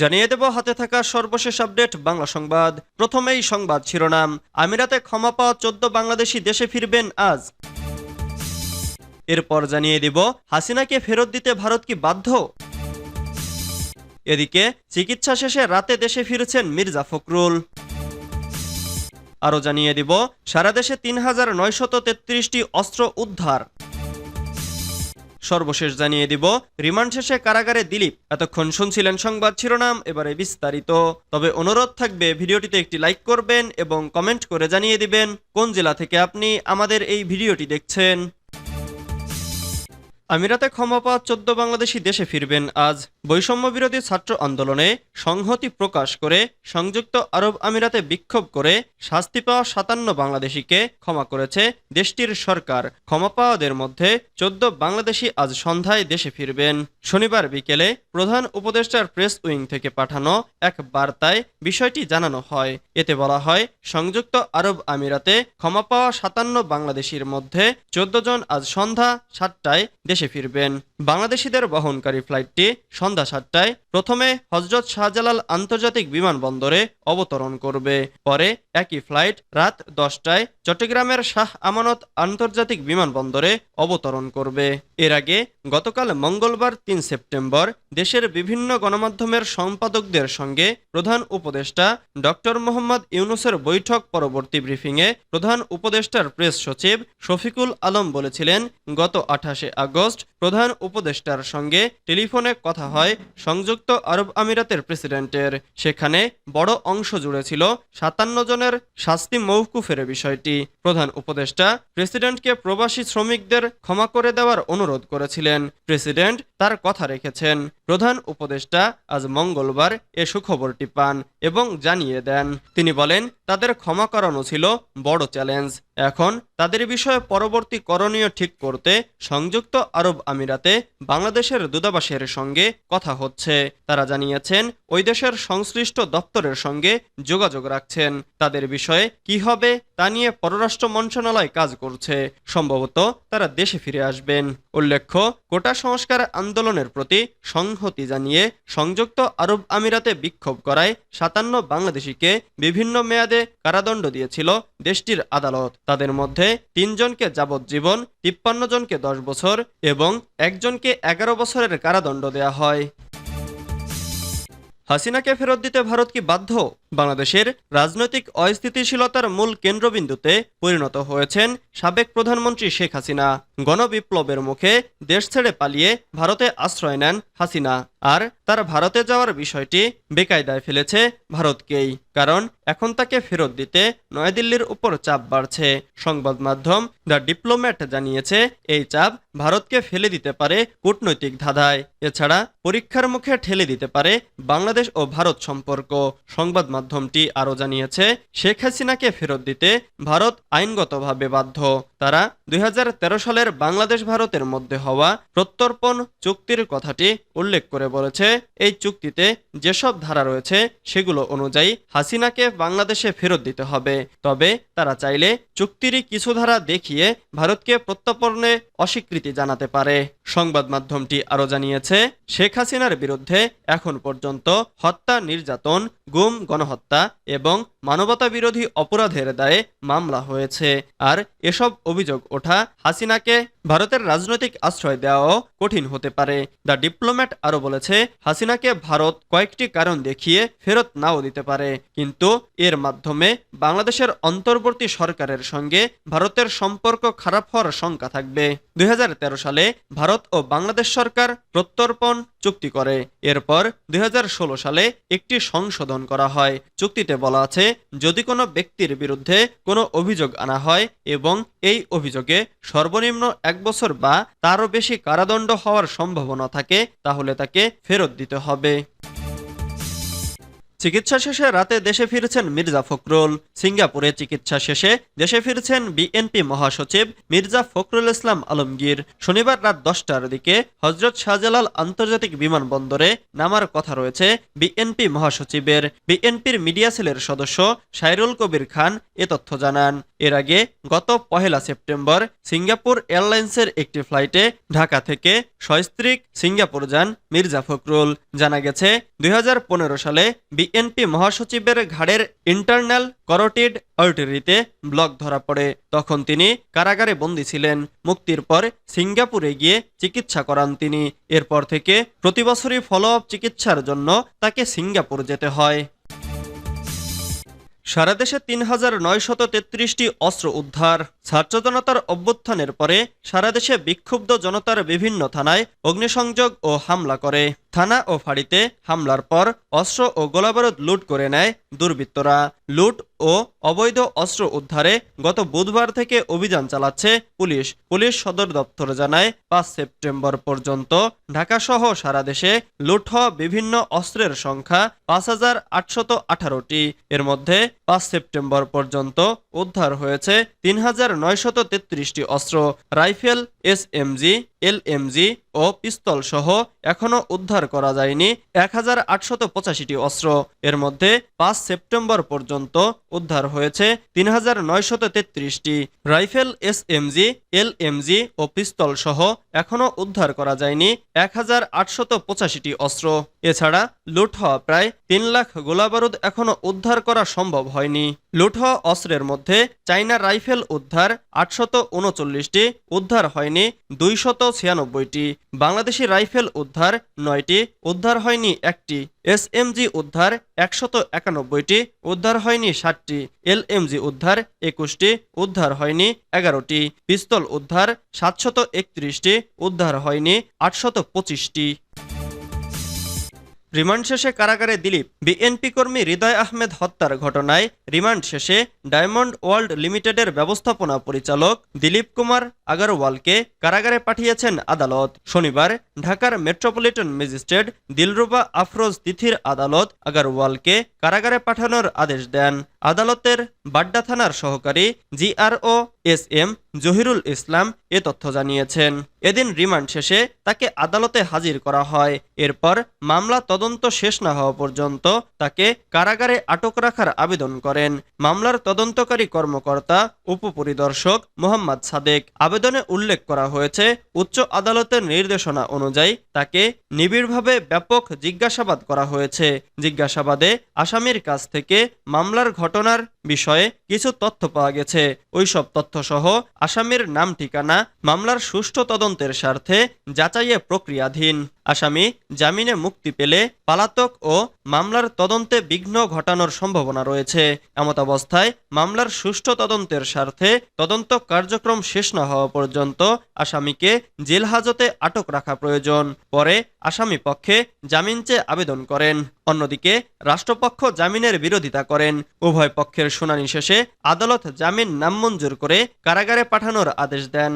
জানিয়ে দেব, হাতে থাকা সর্বশেষ আপডেট, বাংলা সংবাদ। প্রথমেই সংবাদ শিরোনাম। আমিরাতে ক্ষমা পাওয়া চোদ্দ বাংলাদেশি দেশে ফিরবেন আজ। এরপর জানিয়ে দিব, হাসিনাকে ফেরত দিতে ভারত কি বাধ্য? এদিকে, চিকিৎসা শেষে রাতে দেশে ফিরেছেন মির্জা ফখরুল। আরও জানিয়ে দিব, সারা দেশে তিন হাজার নয়শত তেত্রিশটি অস্ত্র উদ্ধার। সর্বশেষ জানিয়ে দিব, রিমান্ড শেষে কারাগারে দিলীপ। এতক্ষণ শুনছিলেন সংবাদ শিরোনাম, এবারে বিস্তারিত। তবে অনুরোধ থাকবে, ভিডিওটিতে একটি লাইক করবেন এবং কমেন্ট করে জানিয়ে দিবেন কোন জেলা থেকে আপনি আমাদের এই ভিডিওটি দেখছেন। আমিরাতে ক্ষমা পাওয়া চোদ্দ বাংলাদেশি দেশে ফিরবেন আজ বৈষম্য বিরোধী ছাত্র আন্দোলনে সংহতি প্রকাশ করে সংযুক্ত আরব আমিরাতে বিক্ষোভ করে শাস্তি পাওয়া সাতান্ন বাংলাদেশিকে ক্ষমা করেছে দেশটির সরকার। ক্ষমা পাওয়াদের মধ্যে চোদ্দ বাংলাদেশি আজ সন্ধ্যায় দেশে ফিরবেন। শনিবার বিকেলে প্রধান উপদেষ্টার প্রেস উইং থেকে পাঠানো এক বার্তায় বিষয়টি জানানো হয়। এতে বলা হয়, সংযুক্ত আরব আমিরাতে ক্ষমা পাওয়া সাতান্ন বাংলাদেশির মধ্যে চোদ্দ জন আজ সন্ধ্যা সাতটায় দেশে ফিরবেন। বাংলাদেশিদের বহনকারী ফ্লাইটটি সন্ধ্যা সাতটায় প্রথমে হজরত শাহজালাল আন্তর্জাতিক বিমানবন্দরে অবতরণ করবে। পরে একই ফ্লাইট রাত দশটায় চট্টগ্রামের শাহ আমানত আন্তর্জাতিক বিমানবন্দরে অবতরণ করবে। এর আগে গতকাল মঙ্গলবার তিন সেপ্টেম্বর দেশের বিভিন্ন গণমাধ্যমের সম্পাদকদের সঙ্গে প্রধান উপদেষ্টা ডক্টর মোহাম্মদ ইউনুসের বৈঠক পরবর্তী ব্রিফিংয়ে প্রধান উপদেষ্টার প্রেস সচিব শফিকুল আলম বলেছিলেন, গত আঠাশে আগস্ট প্রধান উপদেষ্টার সঙ্গে টেলিফোনে কথা হয় সংযুক্ত আরব আমিরাতের প্রেসিডেন্টের। সেখানে বড় অংশ জুড়ে ছিল সাতান্ন জনের শাস্তি মৌকুফের বিষয়টি। প্রধান উপদেষ্টা প্রেসিডেন্টকে প্রবাসী শ্রমিকদের ক্ষমা করে দেওয়ার অনুরোধ করেছিলেন। প্রেসিডেন্ট তার কথা রেখেছেন। প্রধান উপদেষ্টা আজ মঙ্গলবার এ সুখবরটি পান এবং জানিয়ে দেন। তিনি বলেন, তাদের ক্ষমা করানো ছিল বড় চ্যালেঞ্জ। এখন তাদের বিষয়ে পরবর্তী করণীয় ঠিক করতে সংযুক্ত আরব আমিরাতে বাংলাদেশের দূতাবাসের সঙ্গে কথা হচ্ছে। তারা জানিয়েছেন, ওই দেশের সংশ্লিষ্ট দপ্তরের সঙ্গে যোগাযোগ রাখছেন। তাদের বিষয়ে কি হবে তা নিয়ে পররাষ্ট্র মন্ত্রণালয় কাজ করছে। সম্ভবত তারা দেশে ফিরে আসবেন। উল্লেখ্য কোটা সংস্কার আন্দোলনের প্রতি সংহতি জানিয়ে সংযুক্ত আরব আমিরাতে বিক্ষোভ করায় সাতান্ন বাংলাদেশিকে বিভিন্ন মেয়াদে কারাদণ্ড দিয়েছিল দেশটির আদালত। তাদের মধ্যে তিনজনকে যাবজ্জীবন, তিপ্পান্ন জনকে দশ বছর এবং একজনকে এগারো বছরের কারাদণ্ড দেয়া হয়। হাসিনাকে ফেরত দিতে ভারত কি বাধ্য? বাংলাদেশের রাজনৈতিক অস্থিতিশীলতার মূল কেন্দ্রবিন্দুতে পরিণত হয়েছেন সাবেক প্রধানমন্ত্রী শেখ হাসিনা। গণবিপ্লবের মুখে দেশ ছেড়ে পালিয়ে ভারতে আশ্রয় নেন হাসিনা। আর তার ভারতে যাওয়ার বিষয়টি বেকায়দায় ফেলেছে ভারতকেই, কারণ এখন তাকে ফেরত দিতে নয়াদিল্লির উপর চাপ বাড়ছে। সংবাদ মাধ্যম দ্য ডিপ্লোম্যাট জানিয়েছে, এই চাপ ভারতকে ফেলে দিতে পারে কূটনৈতিক ধাঁধায়। এছাড়া পরীক্ষার মুখে ঠেলে দিতে পারে বাংলাদেশ ও ভারত সম্পর্ক। সংবাদ মাধ্যমটি আরও জানিয়েছে, শেখ হাসিনাকে ফেরত দিতে ভারত আইনগতভাবে বাধ্য। তারা দুই হাজার তেরো সালের বাংলাদেশ ভারতের মধ্যে হওয়া প্রত্যর্পণ চুক্তির কথাটি উল্লেখ করে বলেছে এই চুক্তিতে যেসব ধারা রয়েছে সেগুলো অনুযায়ী হাসিনাকে বাংলাদেশে ফেরত দিতে হবে। তবে তারা চাইলে চুক্তিরই কিছু ধারা দেখিয়ে ভারতকে প্রত্যর্পণে অস্বীকৃতি জানাতে পারে। সংবাদ মাধ্যমটি আরও জানিয়েছে, শেখ হাসিনার বিরুদ্ধে এখন পর্যন্ত হত্যা, নির্যাতন, গুম, গণহত্যা এবং মানবতা বিরোধী অপরাধের দায়ে মামলা হয়েছে। আর এসব অভিযোগ ওঠা হাসিনাকে ভারতের রাজনৈতিক আশ্রয় দেওয়াও কঠিন হতে পারে। দ্য ডিপ্লোম্যাট আরও বলেছে, হাসিনাকে ভারত কয়েকটি কারণ দেখিয়ে ফেরত নাও দিতে পারে। কিন্তু এর মাধ্যমে বাংলাদেশের অন্তর্বর্তী সরকারের সঙ্গে ভারতের সম্পর্ক খারাপ হওয়ার শঙ্কা থাকবে। দু হাজার তেরো সালে ভারত ও বাংলাদেশ সরকার প্রত্যর্পণ চুক্তি করে। এরপর দু হাজার ষোলো সালে একটি সংশোধন করা হয়। চুক্তিতে বলা আছে, যদি কোনো ব্যক্তির বিরুদ্ধে কোনো অভিযোগ আনা হয় এবং এই অভিযোগে সর্বনিম্ন এক বছর বা তারও বেশি কারাদণ্ড হওয়ার সম্ভাবনা থাকে, তাহলে তাকে ফেরত দিতে হবে। চিকিৎসা শেষে রাতে দেশে ফিরেছেন মির্জা ফখরুল। সিঙ্গাপুরে চিকিৎসা শেষে দেশে ফিরেছেন বিএনপি মহাসচিব মির্জা ফখরুল ইসলাম আলমগীর। শনিবার রাত দশটার দিকে হজরত শাহজালাল আন্তর্জাতিক বিমানবন্দরে নামার কথা রয়েছে বিএনপি মহাসচিবের। বিএনপির মিডিয়া সেলের সদস্য সাইরুল কবির খান এ তথ্য জানান। এর আগে গত পহেলা সেপ্টেম্বর সিঙ্গাপুর এয়ারলাইন্সের একটি ফ্লাইটে ঢাকা থেকে সস্ত্রীক সিঙ্গাপুর যান মির্জা ফখরুল। জানা গেছে, দুই হাজার পনেরো সালে বিএনপি মহাসচিবের ঘাড়ের ইন্টারনাল করোটিড আর্টারিতে ব্লক ধরা পড়ে। তখন তিনি কারাগারে বন্দী ছিলেন। মুক্তির পর সিঙ্গাপুরে গিয়ে চিকিৎসা করান তিনি। এরপর থেকে প্রতিবছরই ফলো আপ চিকিৎসার জন্য তাকে সিঙ্গাপুর যেতে হয়। সারা দেশে তিন হাজার নয়শত তেত্রিশটি অস্ত্র উদ্ধার। ছাত্র জনতার অভ্যুত্থানের পরে সারা দেশে বিক্ষুব্ধ জনতার বিভিন্ন থানায় অগ্নিসংযোগ ও হামলা করে। থানা ও ফাঁড়িতে হামলার পর অস্ত্র ও গোলাবারুদ লুট করে নেয় দুর্বৃত্তরা। লুট ও অবৈধ অস্ত্র উদ্ধারে গত বুধবার থেকে অভিযান চালাচ্ছে পুলিশ। পুলিশ সদর দপ্তর জানায়, পাঁচ সেপ্টেম্বর পর্যন্ত ঢাকাসহ সারা দেশে লুট হওয়া বিভিন্ন অস্ত্রের সংখ্যা পাঁচ হাজার আটশত আঠারোটি। এর মধ্যে পাঁচ সেপ্টেম্বর পর্যন্ত উদ্ধার হয়েছে তিন হাজার নয়শত তেত্রিশটি অস্ত্র। Rifle, S MG L MG ও পিস্তল সহ এখনও উদ্ধার করা যায়নি এক হাজার আটশত পঁচাশিটি অস্ত্র। এর মধ্যে পাঁচ সেপ্টেম্বর পর্যন্ত উদ্ধার হয়েছে তিন হাজার নয়শত তেত্রিশটি। Rifle S MG L MG ও পিস্তল সহ এখনও উদ্ধার করা যায়নি এক হাজার আটশত পঁচাশিটি অস্ত্র। এছাড়া লুট হওয়া প্রায় তিন লাখ গোলাবারুদ এখনও উদ্ধার করা সম্ভব হয়নি। লুট হওয়া অস্ত্রের মধ্যে চাইনা রাইফেল উদ্ধার আটশত উনচল্লিশটি, উদ্ধার হয়নি দুইশত ছিয়ানব্বইটি, বাংলাদেশি রাইফেল উদ্ধার নয়টি, উদ্ধার হয়নি একটি। এসএমজি উদ্ধার একশত একানব্বইটি, উদ্ধার হয়নি ষাটটি। এলএমজি উদ্ধার একুশটি, উদ্ধার হয়নি এগারোটি। পিস্তল উদ্ধার সাতশত একত্রিশটি, উদ্ধার হয়নি আটশত পঁচিশটি। রিমান্ড শেষে কারাগারে দিলীপ। বিএনপি কর্মী হৃদয় আহমেদ হত্যার ঘটনায় রিমান্ড শেষে ডায়মন্ড ওয়ার্ল্ড লিমিটেডের ব্যবস্থাপনা পরিচালক দিলীপ কুমার আগারওয়ালকে কারাগারে পাঠিয়েছেন আদালত। শনিবার ঢাকার মেট্রোপলিটন ম্যাজিস্ট্রেট দিলরুবা আফরোজ তিথির আদালত আগারওয়ালকে কারাগারে পাঠানোর আদেশ দেন। আদালতের বাড্ডা থানার সহকারী GRO S M Zahirul Islam এ তথ্য জানিয়েছেন। এদিন রিমান্ড শেষে তাকে আদালতে হাজির করা হয়। এরপর মামলা তদন্ত শেষ না হওয়া পর্যন্ত তাকে কারাগারে আটক রাখার আবেদন করেন। মামলার তদন্তকারী কর্মকর্তা, উপপরিদর্শক মোহাম্মদ সাদেক। আবেদনে উল্লেখ করা হয়েছে, উচ্চ আদালতের নির্দেশনা অনুযায়ী তাকে নিবিড়ভাবে ব্যাপক জিজ্ঞাসাবাদ করা হয়েছে। জিজ্ঞাসাবাদে আসামির কাছ থেকে মামলার ঘটনার বিষয়ে কিছু তথ্য পাওয়া গেছে। ওইসব তথ্যসহ আসামির নাম ঠিকানা, মামলার সুষ্ঠু তদন্তের স্বার্থে যাচাইয়ে প্রক্রিয়াধীন। আসামি জামিনে মুক্তি পেলে পালাতক ও মামলার তদন্তে বিঘ্ন ঘটানোর সম্ভাবনা রয়েছে। এমতাবস্থায় মামলার সুষ্ঠু তদন্তের স্বার্থে তদন্ত কার্যক্রম শেষ না হওয়া পর্যন্ত আসামিকে জেল হাজতে আটক রাখা প্রয়োজন। পরে আসামি পক্ষে জামিন চেয়ে আবেদন করেন। অন্যদিকে রাষ্ট্রপক্ষ জামিনের বিরোধিতা করেন। উভয় পক্ষের শুনানি শেষে আদালত জামিন নামঞ্জুর করে কারাগারে পাঠানোর আদেশ দেন।